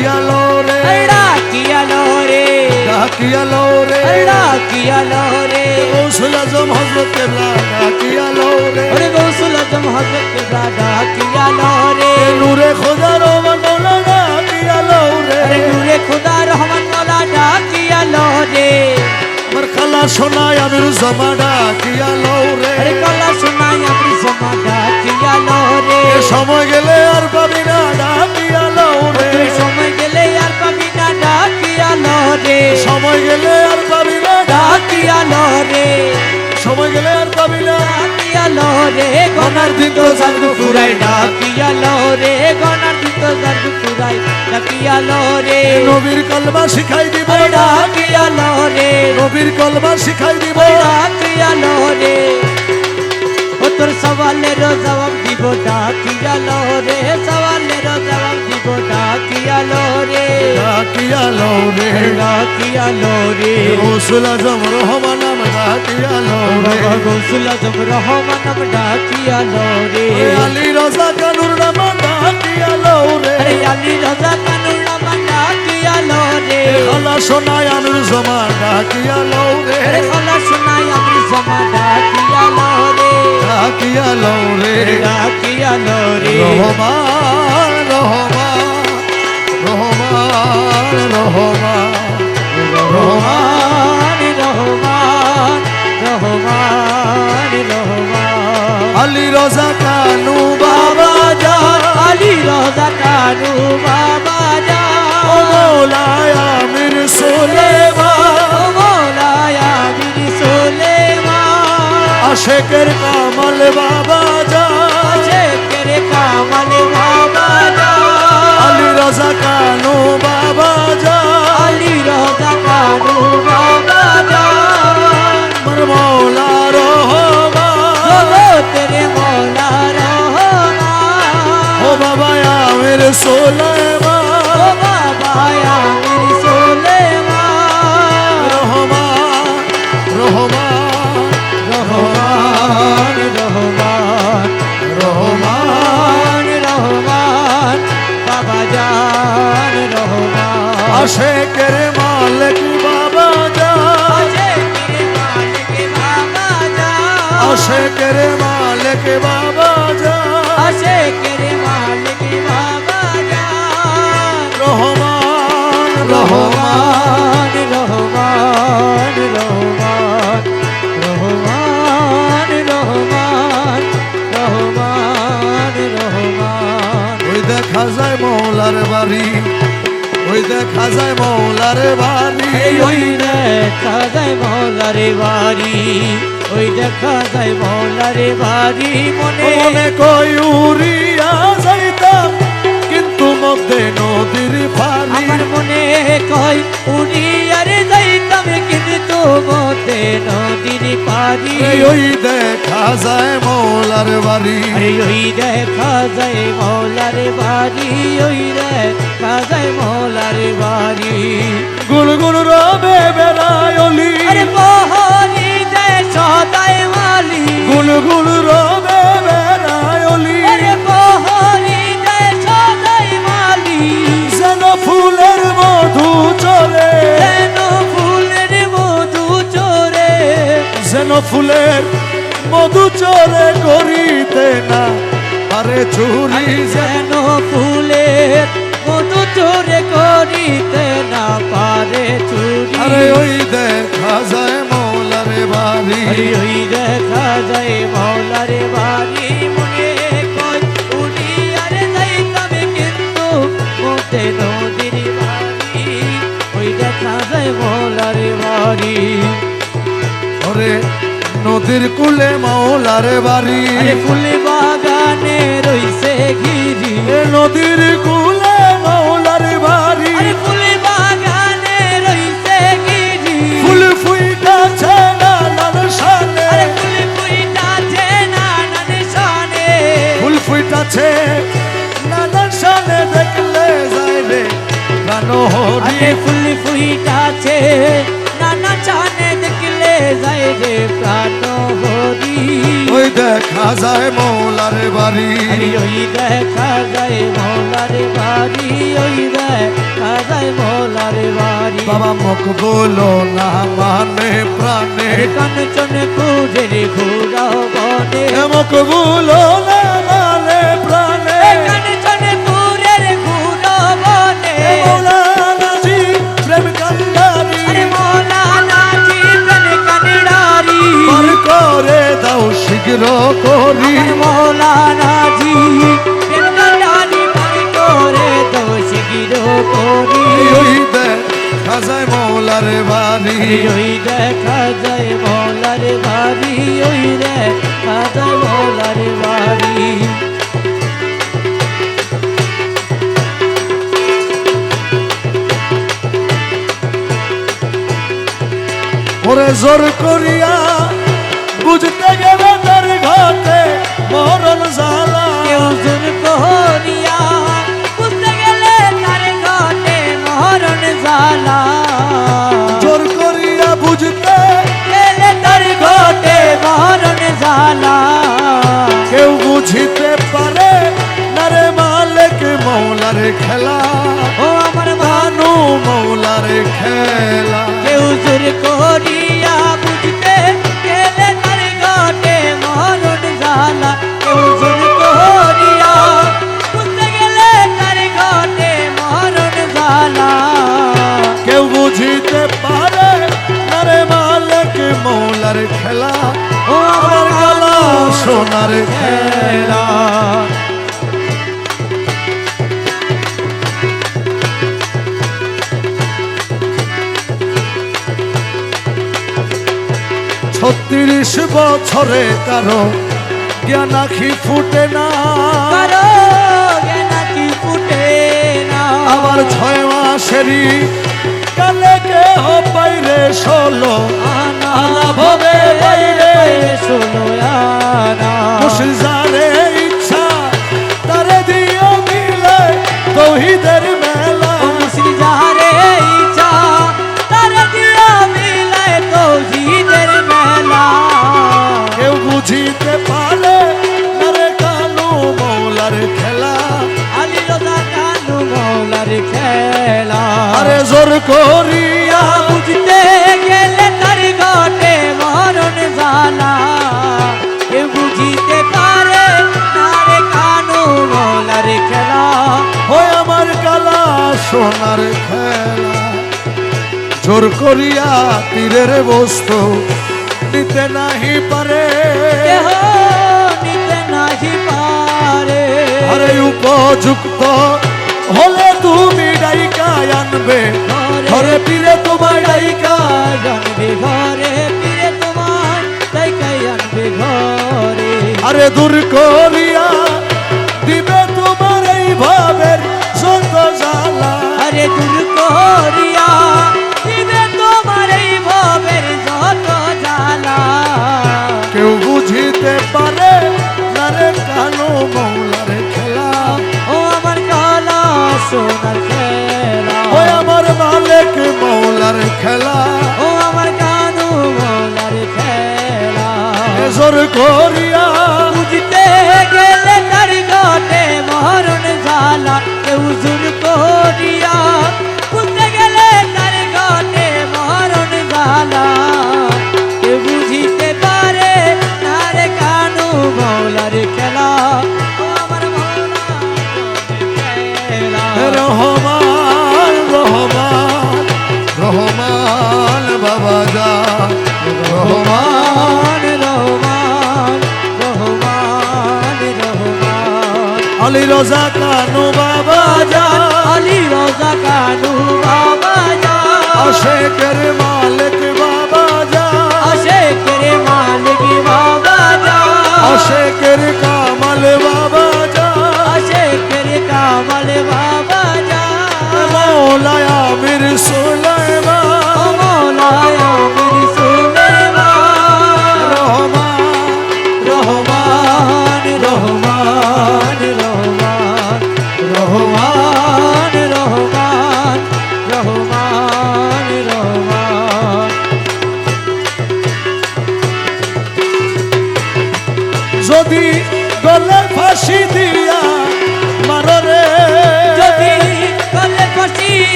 ডাকিয়া লো রে। ডাকিয়া লো রে। ডাকিয়া লো রে। ডাকিয়া লো রে। গৌসুল আজম হযরত কেবলা ডাকিয়া লো রে। আরে গৌসুল আজম হযরত কেবলা ডাকিয়া লো রে। নূরে খোদা রহমান মাওলা ডাকিয়া লো রে। আরে নূরে খোদা রহমান মাওলা ডাকিয়া লো রে। আমার খালা সোনা আমিরুজ্জামান ডাকিয়া লো রে। আরে খালা সোনা আমিরুজ্জামান। সময় গেলে আর পাবি না। ডাকিয়ালো রে সময় গেলে আর পাবি না। ডাকিয়ালো রে গনার দিন তো জানু ফুরাই। ডাকিয়ালো রে গনার দিন তো জানু ফুরাই। ডাকিয়ালো রে নবীর কলমা শিখাই দিব আরে ডাকিয়ালো রে নবীর কলমা শিখাই দিব। ডাকিয়ালো রে ও তোর সওয়ালের জবাব দিব। ডাকিয়ালো রে সওয়ালের জবাব দিব ডাকিয়ালো রে ডাকিয়ালো রে ডাকিয়ালো রে গৌসুল আজম রহমান ডাকিয়ালো রে গৌসুল আজম রহমান ডাকিয়ালো রে আলী রাজা কানুর নাম ডাকিয়ালো রে আলী রাজা কানুর নাম ডাকিয়ালো রে খালা সোনায় আমির জমা ডাকিয়ালো রে খালা শোনাই আমি জমা ডাকিয়ালো রে ডাকিয়ালো রে ডাকিয়ালো রে রহমান রহমান রহমান রহমান রহমান রহমান রহমান রহমান। আলী রাজা কানু বাবা জান আলী রাজা কানু বাবা ও মৌলায় আমির সুলেমান, ও মৌলায়া বিনি সুলেমান। আশেকের কামাল বাবা সোলেমা। সোলেমা। রহমা রহমা রহমান রহমান রহমান রহমান। বাবা জান রহমান। আশেকের মালিক বাবা জান। আশেকের মালিক বাবা রহমান রহমান রহমান রহমান রহমান রহমান রহমান রহমান। ওই দেখা যায় মৌলার বাড়ি ওই দেখা যায় মৌলার বাড়ি ওই দেখা যায় মৌলারে বাড়ি ওই দেখা যায় মৌলারে বাড়ি মনে মনে কই উড়িয়া মধ্যে নদীর ফালি আমার মনে কয় উনি আরে যাইতাম কিন্তু মতে নদীর এই ওই দেখা যায় মৌলার বাড়ি। ওই দেখা যায় মৌলার বাড়ি ওই দেখা যায় মৌলার বাড়ি। গুণ রবে বেড়ায় অলি। আরে মোহনি যায় সদাই মালি। গুণ রবে বেড়ায় অলি। আরে মোহনি যেন ফুলের মধু চোরে। যেন ফুলের মধু চলে করিতে না আরে চুরি। যেন ফুলের মধু চোরে করিতে না পারে চুরি। আরে ওই দেখা যায় মৌলার বাড়ি। ওই দেখা যায় মৌলারে বাড়ি। মনে কয় উনি আরে যাইতাম কিন্তু মতে দেখা বাড়ি। ওরে নদীর কুলে মৌলারে বাড়ি। কুলি বাগানে রইছে গিরি। নদীর কুলে মৌলারে বাড়ি। ফুলে বাগানে রইছে গিরি। ফুল ফুইটা ছেনা নান শানে। ফুল ফুইটা ছেনা নান শানে। ফুল ফুইটা ছে নান শানে। প্রাণ হরি আরে ফুল ফুইটাছে নানা শানে দেখলে যায় রে প্রাণ হরি ওই দেখা যায় মৌলার বাড়ি। ওই দেখা যায় মৌলার বাড়ি ওই দেখা যায় মৌলার বাড়ি। বাবা মুখ বলো না মানে প্রাণে। কাঞ্চন কুজের ঘুরাও বনে। মুখ বলো না শীঘ্র করি। মৌলানা জি করে তো শিগির করি। ওই দেখা যায় মৌলার বাড়ি ওই দেখা যায় মৌলার বাড়ি ওই দেখা যায় মৌলার বাড়ি ওরে জোর করিয়া বুঝতে Oranız ala Yolculuk o সোনার খেলা। ছত্রিশ বছরে কারও জ্ঞান আখি ফুটে না। কারও ফুটে না। আবার ছয় মাসেরই কালে কেহ বাইরে ষোলো আনা আনা ভবে বাইরে শোনো আনা। মুসলজারে ইচ্ছা তারে দিও মিলে তৌহিদের সোনার খেলা। জোর করিয়া তীরের বস্তু নিতে নাহি পারে। নিতে নাহি পারে। আরে উপযুক্ত হলে তুমি ডাইকা আনবে। ঘরে ফিরে তোমার ডাইকা জানবে ঘরে ফিরে তোমার তাই কাই আনবে ঘরে। আরে দূর করিয়া আরে দূর করিয়া দিবে তোমার এই ভবের যত জ্বালা। কেউ বুঝিতে পারে না রে কালো মৌলার খেলা। ও আমার কালা সোনার খেলা। ওই আমার মালিক মৌলার খেলা। ও আমার কানু মৌলার খেলা। জোর করিয়া আলী রোজা কানু বাবা যা। আলী রোজা কানু বাবা যা। আশেকের মালিক বাবা যা। আশেকের মালিক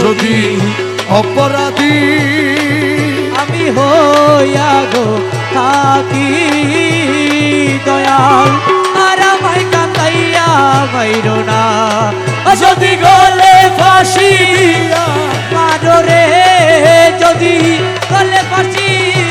যদি অপরাধী আমি হইয়া গো থাকি দয়াল আর আমায় কান্দাইয়া মাইর না। যদি গলে ফাঁসিয়া মারো যদি গলে ফাঁসিয়া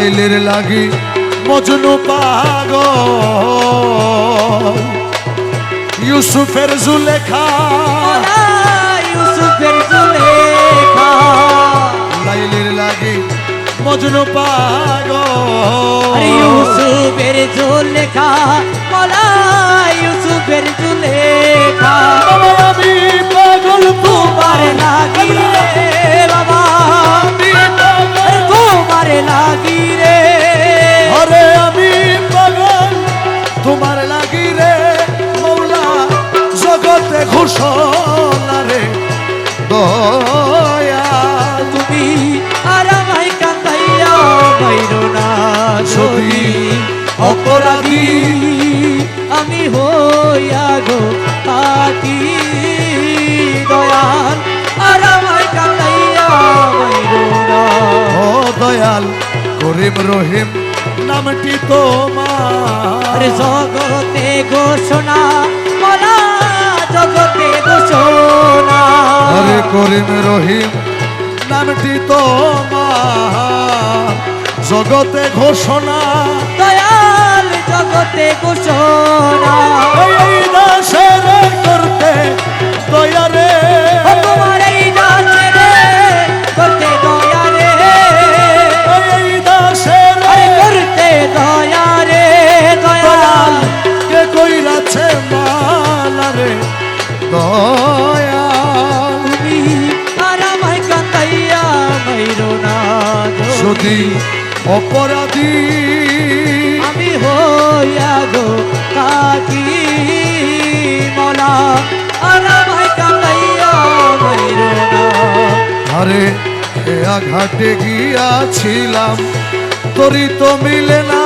লাইলের লাগি মজনু পাগ ইউসুফের জুলেখা। ইউসুফের জুলেখা। লাইলের লাগি মজনু পাগ ইউসুফের জুলেখা। লাগি রে। আরে আমি পাগল তোমার লাগি রে। মৌলা জগতে ঘোষণা। দয়াল করিম রহিম নামটি তোমার। জগতে ঘোষণা বলা জগতে ঘোষণা। আরে করিম রহিম নামটি তোমার। জগতে ঘোষণা। দয়াল জগতে ঘোষণা। এই দাসের করতে দয়া রে। ও তোমার অপরাধী। আমি হইয়া গো কাকি মলা আর আমায় কান্দাইয়া আরে ঘাটে গিয়াছিলাম তরি তো মিলে না।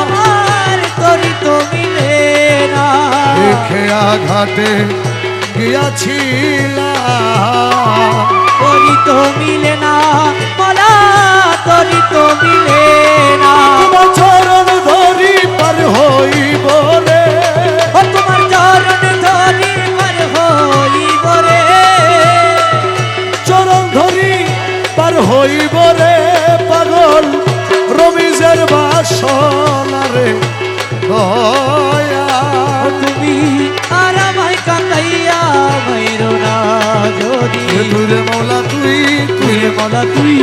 আমার তরি তো মিলে না। এ খেয়া ঘাটে গিয়াছিলাম। তরি তো মিলে না তো মিলে না। তোমার চরণ ধরি পার হইব রে। ও তোমার চরণ ধরি মার হইব রে। চরণ ধরি পার হইব রে পাগল। রমিজের বাসনা রে দয়া ও তুমি আর আমায় কান্দাইয়া মাইরো না যদি। তুই রে মৌলা তুই তুই রে মলা তুই।